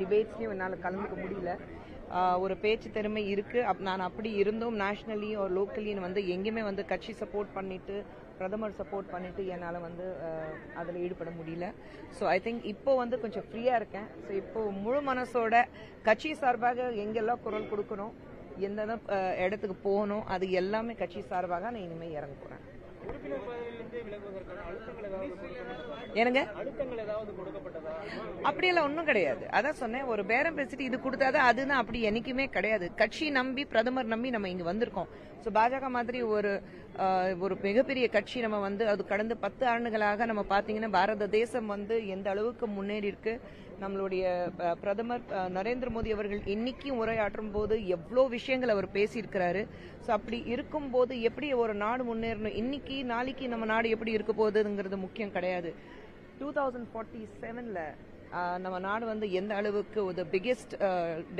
டிபேட்ஸ்லையும் என்னால் கலந்துக்க முடியல. ஒரு பேச்சு திறமை இருக்கு. அப்- நான் அப்படி இருந்தும் நேஷனலியும் ஒரு லோக்கலியும் வந்து எங்கேயுமே வந்து கட்சி சப்போர்ட் பண்ணிட்டு பிரதமர் சப்போர்ட் பண்ணிட்டு என்னால் வந்து அதில் ஈடுபட முடியல. ஸோ ஐ திங்க் இப்போ வந்து கொஞ்சம் ஃப்ரீயாக இருக்கேன். ஸோ இப்போ முழு மனசோட கட்சி சார்பாக எங்கெல்லாம் குரல் கொடுக்கணும் எந்தெந்த இடத்துக்கு போகணும் அது எல்லாமே கட்சி சார்பாக நான் இனிமேல் இறங்க போகிறேன் ஏதாவது கொடுக்கப்பட்டதா? அப்படியெல்லாம் ஒன்றும் கிடையாது. அதான் சொன்னேன் ஒரு பேரம் பேசிட்டு இது கொடுத்தாதான் அதுதான் அப்படி என்னைக்குமே கிடையாது. கட்சி நம்பி பிரதமர் நம்பி நம்ம இங்க வந்திருக்கோம். ஸோ பாஜக மாதிரி ஒரு ஒரு மிகப்பெரிய கட்சி நம்ம வந்து அது கடந்த பத்து ஆண்டுகளாக நம்ம பார்த்தீங்கன்னா பாரத தேசம் வந்து எந்த அளவுக்கு முன்னேறி இருக்கு. நம்மளுடைய பிரதமர் நரேந்திர மோடி அவர்கள் இன்னைக்கும் உரையாற்றும் போது எவ்வளோ விஷயங்கள் அவர் பேசியிருக்கிறாரு. ஸோ அப்படி இருக்கும்போது எப்படி ஒரு நாடு முன்னேறணும்? இன்னைக்கு நாளைக்கு நம்ம நாடு எப்படி இருக்க போகுதுங்கிறது முக்கியம் கிடையாது. டூ தௌசண்ட் ஃபார்ட்டி செவனில் நம்ம நாடு வந்து எந்த அளவுக்கு ஒரு பிக்கெஸ்ட்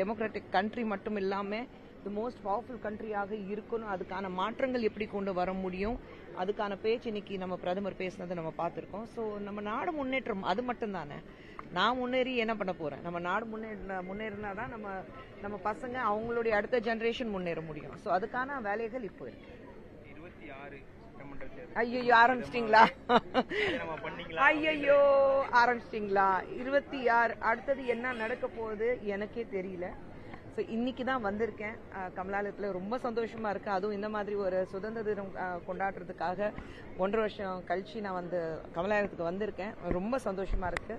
டெமோக்ராட்டிக் கண்ட்ரி மட்டும் இல்லாமல் தி மோஸ்ட் பவர்ஃபுல் கண்ட்ரியாக இருக்கணும். அதுக்கான மாற்றங்கள் எப்படி கொண்டு வர முடியும்? அதுக்கான பேச்சு இன்னைக்கு நம்ம பிரதமர் பேசினதை நம்ம பார்த்துருக்கோம். ஸோ நம்ம நாடு முன்னேற்றம் அது மட்டும் தானே நான் முன்னேறி என்ன பண்ண போறேன்? நம்ம நாடு முன்னேறின முன்னேறினா தான் நம்ம நம்ம பசங்க அவங்களுடைய அடுத்த ஜெனரேஷன் முன்னேற முடியும். ஸோ அதுக்கான வேலைகள் இப்போ இருக்கு. ஐயோ ஆரம்பிச்சிட்டிங்களா? ஐயோ ஆரம்பிச்சிட்டிங்களா? இருபத்தி ஆறு அடுத்தது என்ன நடக்க போகுது? எனக்கே தெரியல. ஸோ இன்னைக்கு தான் வந்திருக்கேன். கமலாலயத்தில் ரொம்ப சந்தோஷமா இருக்கு. அதுவும் இந்த மாதிரி ஒரு சுதந்திர தினம் கொண்டாடுறதுக்காக ஒன்றரை வருஷம் கழிச்சு நான் வந்து கமலாலயத்துக்கு வந்திருக்கேன். ரொம்ப சந்தோஷமா இருக்கு.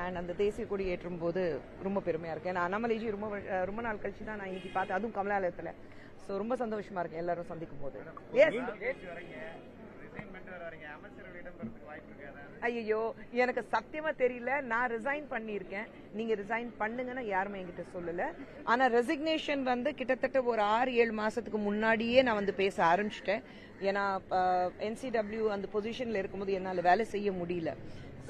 அண்ட் அந்த தேசிய கொடி ஏற்றும் போது ரொம்ப பெருமையா இருக்கு. ஏன்னா அண்ணாமலைஜி ரொம்ப ரொம்ப நாள் கழிச்சு தான் நான் இன்னைக்கு பார்த்தேன். அதுவும் கமலாலயத்தில். ஸோ ரொம்ப சந்தோஷமா இருக்கு. எல்லாரும் சந்திக்கும் போது. எஸ் ஐயோ எனக்கு சத்தியமா தெரியல நான் ரிசைன் பண்ணியிருக்கேன். நீங்க ரிசைன் பண்ணுங்கன்னு யாருமே என்கிட்ட சொல்லல. ஆனா ரெசிக்னேஷன் வந்து கிட்டத்தட்ட ஒரு ஆறு ஏழு மாசத்துக்கு முன்னாடியே நான் வந்து பேச ஆரம்பிச்சிட்டேன். ஏன்னா என்சிடபிள்யூ அந்த பொசிஷன்ல இருக்கும்போது என்னால் வேலை செய்ய முடியல.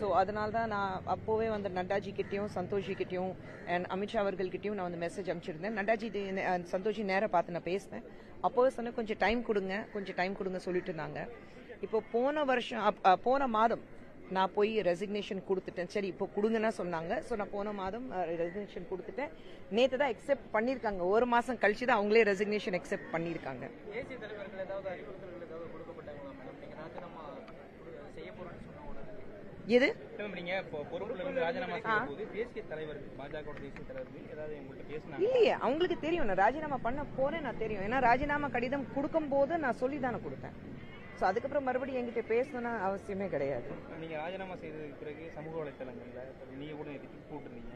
ஸோ அதனால தான் நான் அப்போவே வந்து நட்டாஜி கிட்டேயும் சந்தோஷி கிட்டேயும் அண்ட் அமித்ஷா அவர்கள்கிட்டயும் நான் வந்து மெசேஜ் அனுப்பிச்சிருந்தேன். நட்டாஜி சந்தோஷி நேராக பார்த்து நான் பேசினேன். அப்போவே சொன்னேன் கொஞ்சம் டைம் கொடுங்க கொஞ்சம் டைம் கொடுங்க சொல்லிட்டு இருந்தாங்க. இப்போ போன வருஷம் அப்- போன மாதம் நான் போய் ரெசிக்னேஷன் கொடுத்துட்டேன். சரி இப்போ கொடுங்கன்னா சொன்னாங்க. ஸோ நான் போன மாதம் ரெசிக்னேஷன் கொடுத்துட்டேன். நேற்று தான் அக்செப்ட் பண்ணியிருக்காங்க. ஒரு மாதம் கழிச்சு தான் அவங்களே ரெசிக்னேஷன் அக்செப்ட் பண்ணியிருக்காங்க. எது? இல்லையே அவங்களுக்கு தெரியும். நான் ராஜினாமா பண்ண போறேன் நான் தெரியும். ஏன்னா ராஜினாமா கடிதம் கொடுக்கும் போது நான் சொல்லி தானே கொடுத்தேன். ஸோ அதுக்கப்புறம் மறுபடியும் என்கிட்ட பேசணும்னு அவசியமே கிடையாது. நீங்க ராஜினாமா செய்ததுக்கு பிறகு சமூக வலைத்தளங்கள்ல நீங்க கூட போட்டிருந்தீங்க.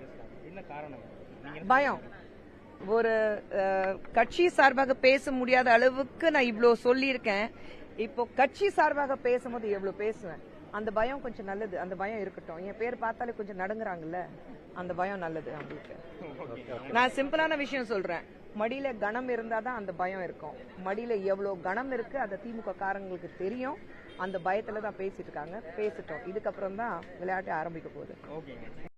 பேசுறாங்க. என்ன காரணம்? பயம். ஒரு கட்சி சார்பாக பேச முடியாத அளவுக்கு நான் இவ்வளோ சொல்லியிருக்கேன். இப்போ கட்சி சார்பாக பேசும்போது எவ்வளோ பேசுவேன். அந்த பயம் கொஞ்சம் நல்லது. அந்த பயம் இருக்கட்டும். என் பேர் பார்த்தாலே கொஞ்சம் நடுங்குறாங்கல்ல? அந்த பயம் நல்லது அவங்களுக்கு. நான் சிம்பிளான விஷயம் சொல்றேன். மடியில கணம் இருந்தாதான் அந்த பயம் இருக்கும். மடியில எவ்வளவு கணம் இருக்கு அந்த திமுக காரங்களுக்கு தெரியும். அந்த பயத்துல தான் பேசிட்டு இருக்காங்க. பேசிட்டோம். இதுக்கப்புறம் தான் விளையாட்டு ஆரம்பிக்க போகுது.